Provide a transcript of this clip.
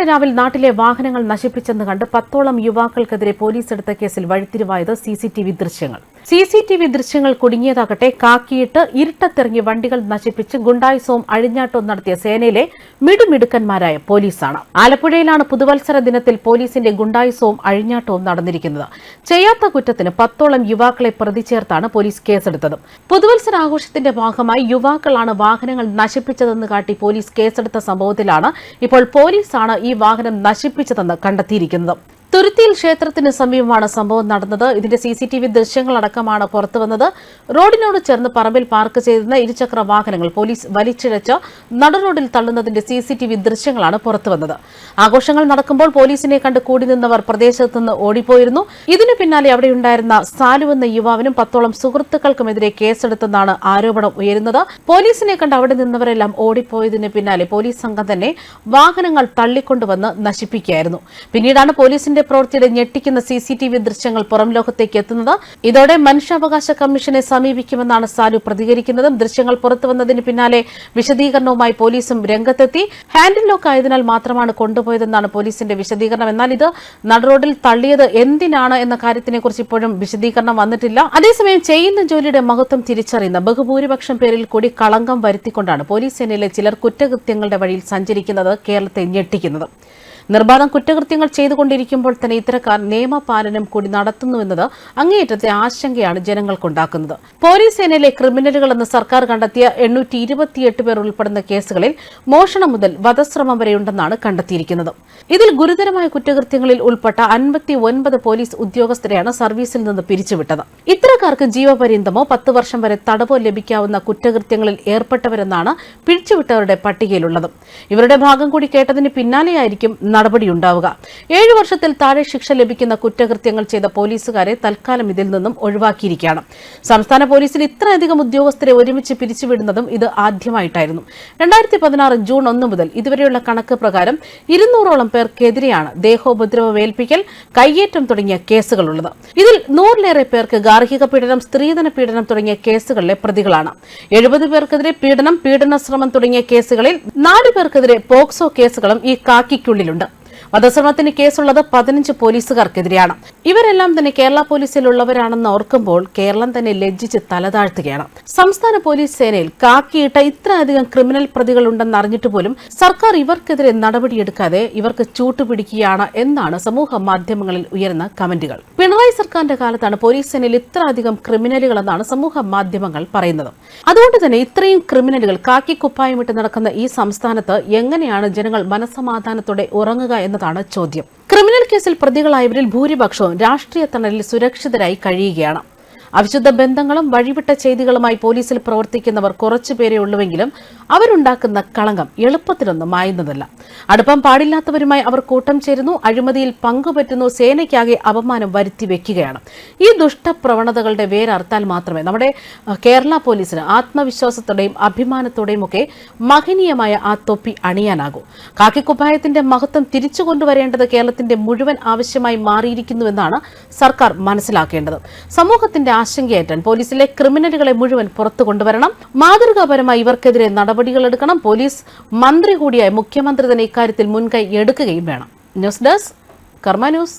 ഇന്നലെ രാവിലെ നാട്ടിലെ വാഹനങ്ങൾ നശിപ്പിച്ചെന്ന് കണ്ട് പത്തോളം യുവാക്കൾക്കെതിരെ പോലീസ് എടുത്ത കേസിൽ വഴിത്തിരിവായത് സിസിടിവി ദൃശ്യങ്ങൾ. സി സി ടി വി ദൃശ്യങ്ങൾ കുടുങ്ങിയതാകട്ടെ കാക്കിയിട്ട് ഇരുട്ടത്തിറങ്ങി വണ്ടികൾ നശിപ്പിച്ച് ഗുണ്ടായുസവും അഴിഞ്ഞാട്ടവും നടത്തിയ സേനയിലെ മിടുമിടുക്കന്മാരായ പോലീസാണ്. ആലപ്പുഴയിലാണ് പുതുവത്സര ദിനത്തിൽ പോലീസിന്റെ ഗുണ്ടായുസവും അഴിഞ്ഞാട്ടവും നടന്നിരിക്കുന്നത്. ചെയ്യാത്ത കുറ്റത്തിന് പത്തോളം യുവാക്കളെ പ്രതി ചേർത്താണ് പോലീസ് കേസെടുത്തത്. പുതുവത്സര ആഘോഷത്തിന്റെ ഭാഗമായി യുവാക്കളാണ് വാഹനങ്ങൾ നശിപ്പിച്ചതെന്ന് കാട്ടി പോലീസ് കേസെടുത്ത സംഭവത്തിലാണ് ഇപ്പോൾ പോലീസാണ് ഈ വാഹനം നശിപ്പിച്ചതെന്ന് കണ്ടെത്തിയിരിക്കുന്നത്. തുരുത്തിയിൽ ക്ഷേത്രത്തിന് സമീപമാണ് സംഭവം നടന്നത്. ഇതിന്റെ സി സി ടി വി ദൃശ്യങ്ങളടക്കമാണ് പുറത്തുവന്നത്. റോഡിനോട് ചേർന്ന് പറമ്പിൽ പാർക്ക് ചെയ്തിരുന്ന ഇരുചക്ര വാഹനങ്ങൾ പോലീസ് വലിച്ചിഴച്ച് നടുറോഡിൽ തള്ളുന്നതിന്റെ സി സി ടി വി ദൃശ്യങ്ങളാണ് പുറത്തുവന്നത്. ആഘോഷങ്ങൾ നടക്കുമ്പോൾ പോലീസിനെ കണ്ട് കൂടി നിന്നവർ പ്രദേശത്ത് നിന്ന് ഓടിപ്പോയിരുന്നു. ഇതിനു പിന്നാലെ അവിടെയുണ്ടായിരുന്ന സാലു എന്ന യുവാവിനും പത്തോളം സുഹൃത്തുക്കൾക്കുമെതിരെ കേസെടുത്തെന്നാണ് ആരോപണം ഉയരുന്നത്. പോലീസിനെ കണ്ട് അവിടെ നിന്നവരെല്ലാം ഓടിപ്പോയതിന് പിന്നാലെ പോലീസ് സംഘം തന്നെ വാഹനങ്ങൾ തള്ളിക്കൊണ്ടുവന്ന് നശിപ്പിക്കുകയായിരുന്നു. പിന്നീടാണ് പോലീസിന്റെ പ്രവൃത്തിയുടെ ഞെട്ടിക്കുന്ന സി സി ടി വി ദൃശ്യങ്ങൾ പുറം ലോകത്തേക്ക് എത്തുന്നത്. ഇതോടെ മനുഷ്യാവകാശ കമ്മീഷനെ സമീപിക്കുമെന്നാണ് സാലു പ്രതികരിക്കുന്നതും. ദൃശ്യങ്ങൾ പുറത്തുവന്നതിന് പിന്നാലെ വിശദീകരണവുമായി പോലീസും രംഗത്തെത്തി. ഹാൻഡിൽ ലോക്ക് ആയതിനാൽ മാത്രമാണ് കൊണ്ടുപോയതെന്നാണ് പോലീസിന്റെ വിശദീകരണം. എന്നാൽ ഇത് നടുറോഡിൽ തള്ളിയത് എന്തിനാണ് എന്ന കാര്യത്തിനെക്കുറിച്ച് ഇപ്പോഴും വിശദീകരണം വന്നിട്ടില്ല. അതേസമയം ചെയ്യുന്ന ജോലിയുടെ മഹത്വം തിരിച്ചറിയുന്ന ബഹുഭൂരിപക്ഷം പേരിൽ കൂടി കളങ്കം വരുത്തിക്കൊണ്ടാണ് പോലീസ് സേനയിലെ ചിലർ കുറ്റകൃത്യങ്ങളുടെ വഴിയിൽ സഞ്ചരിക്കുന്നത് കേരളത്തെ ഞെട്ടിക്കുന്നത്. നിർബാധം കുറ്റകൃത്യങ്ങൾ ചെയ്തുകൊണ്ടിരിക്കുമ്പോൾ തന്നെ ഇത്തരക്കാർ നിയമപാലനം കൂടി നടത്തുന്നുവെന്നത് അങ്ങേയറ്റത്തെ ആശങ്കയാണ് ജനങ്ങൾക്കുണ്ടാക്കുന്നത്. പോലീസ് സേനയിലെ ക്രിമിനലുകളെന്ന് സർക്കാർ കണ്ടെത്തിയ എണ്ണൂറ്റി ഇരുപത്തിയെട്ട് പേർ ഉൾപ്പെടുന്ന കേസുകളിൽ മോഷണം മുതൽ വധശ്രമം വരെയുണ്ടെന്നാണ് കണ്ടെത്തിയിരിക്കുന്നത്. ഇതിൽ ഗുരുതരമായ കുറ്റകൃത്യങ്ങളിൽ ഉൾപ്പെട്ട അൻപത്തി ഒൻപത് പോലീസ് ഉദ്യോഗസ്ഥരെയാണ് സർവീസിൽ നിന്ന് പിരിച്ചുവിട്ടത്. ഇത്തരക്കാർക്ക് ജീവപര്യന്തമോ പത്ത് വർഷം വരെ തടവോ ലഭിക്കാവുന്ന കുറ്റകൃത്യങ്ങളിൽ ഏർപ്പെട്ടവരെന്നാണ് പിരിച്ചുവിട്ടവരുടെ പട്ടികയിലുള്ളത്. ഇവരുടെ ഭാഗം കൂടി കേട്ടതിന് പിന്നാലെയായിരിക്കും നടപടിയുണ്ടാവുക. ഏഴു വർഷത്തിൽ താഴെ ശിക്ഷ ലഭിക്കുന്ന കുറ്റകൃത്യങ്ങൾ ചെയ്ത പോലീസുകാരെ തൽക്കാലം ഇതിൽ നിന്നും ഒഴിവാക്കിയിരിക്കുകയാണ്. സംസ്ഥാന പോലീസിൽ ഇത്രയധികം ഉദ്യോഗസ്ഥരെ ഒരുമിച്ച് പിരിച്ചുവിടുന്നതും ഇത് ആദ്യമായിട്ടായിരുന്നു. രണ്ടായിരത്തി പതിനാറ് ജൂൺ ഒന്ന് മുതൽ ഇതുവരെയുള്ള കണക്ക് പ്രകാരം ഇരുന്നൂറോളം പേർക്കെതിരെയാണ് ദേഹോപദ്രവമേൽപ്പിക്കൽ കയ്യേറ്റം തുടങ്ങിയ കേസുകളുള്ളത്. ഇതിൽ നൂറിലേറെ പേർക്ക് ഗാർഹിക പീഡനം സ്ത്രീധന പീഡനം തുടങ്ങിയ കേസുകളിലെ പ്രതികളാണ്. എഴുപത് പേർക്കെതിരെ പീഡനം പീഡനശ്രമം തുടങ്ങിയ കേസുകളിൽ നാല് പേർക്കെതിരെ പോക്സോ കേസുകളും ഈ കാക്കിക്കുള്ളിലുണ്ട്. വധശ്രമത്തിന് കേസുള്ളത് പതിനഞ്ച് പോലീസുകാർക്കെതിരെയാണ്. ഇവരെല്ലാം തന്നെ കേരള പോലീസിലുള്ളവരാണെന്ന് ഓർക്കുമ്പോൾ കേരളം തന്നെ ലജ്ജിച്ച് തലതാഴ്ത്തുകയാണ്. സംസ്ഥാന പോലീസ് സേനയിൽ കാക്കിയിട്ട ഇത്രയധികം ക്രിമിനൽ പ്രതികളുണ്ടെന്ന് അറിഞ്ഞിട്ട് പോലും സർക്കാർ ഇവർക്കെതിരെ നടപടിയെടുക്കാതെ ഇവർക്ക് ചൂട്ടുപിടിക്കുകയാണ് എന്നാണ് സമൂഹ മാധ്യമങ്ങളിൽ ഉയർന്ന കമന്റുകൾ. പിണറായി സർക്കാരിന്റെ കാലത്താണ് പോലീസ് സേനയിൽ ഇത്രയധികം ക്രിമിനലുകളെന്നാണ് സമൂഹ മാധ്യമങ്ങൾ പറയുന്നത്. അതുകൊണ്ട് തന്നെ ഇത്രയും ക്രിമിനലുകൾ കാക്കി കുപ്പായമിട്ട് നടക്കുന്ന ഈ സംസ്ഥാനത്ത് എങ്ങനെയാണ് ജനങ്ങൾ മനസമാധാനത്തോടെ ഉറങ്ങുക എന്നതാണ് ചോദ്യം. ക്രിമിനൽ കേസിൽ പ്രതികളായവരിൽ ഭൂരിപക്ഷവും രാഷ്ട്രീയ തണലിൽ സുരക്ഷിതരായി കഴിയുകയാണ്. അവിശുദ്ധ ബന്ധങ്ങളും വഴിവിട്ട ചെയ്തികളുമായി പോലീസിൽ പ്രവർത്തിക്കുന്നവർ കുറച്ചുപേരെ ഉള്ളുവെങ്കിലും അവരുണ്ടാക്കുന്ന കളങ്കം എളുപ്പത്തിലൊന്നും മായുന്നതല്ല. അടുപ്പം പാടില്ലാത്തവരുമായി അവർ കൂട്ടം ചേരുന്നു അഴിമതിയിൽ പങ്കുപറ്റുന്നു സേനയ്ക്കാകെ അപമാനം വരുത്തി വെക്കുകയാണ്. ഈ ദുഷ്ടപ്രവണതകളുടെ വേരർത്താൽ മാത്രമേ നമ്മുടെ കേരള പോലീസിന് ആത്മവിശ്വാസത്തോടെയും അഭിമാനത്തോടെയും ഒക്കെ മഹനീയമായ ആ തൊപ്പി അണിയാനാകൂ. കാക്കിക്കുപ്പായത്തിന്റെ മഹത്വം തിരിച്ചു കൊണ്ടുവരേണ്ടത് കേരളത്തിന്റെ മുഴുവൻ ആവശ്യമായി മാറിയിരിക്കുന്നുവെന്നാണ് സർക്കാർ മനസ്സിലാക്കേണ്ടത്. സമൂഹത്തിന്റെ ആശങ്കയേറ്റാൻ പോലീസിലെ ക്രിമിനലുകളെ മുഴുവൻ പുറത്തു കൊണ്ടുവരണം. മാതൃകാപരമായി ഇവർക്കെതിരെ നടപടികളെടുക്കണം പോലീസ് മന്ത്രി കൂടിയായ മുഖ്യമന്ത്രി തന്നെ ഇക്കാര്യത്തിൽ മുൻകൈ എടുക്കുകയും വേണം. News desk Karma news.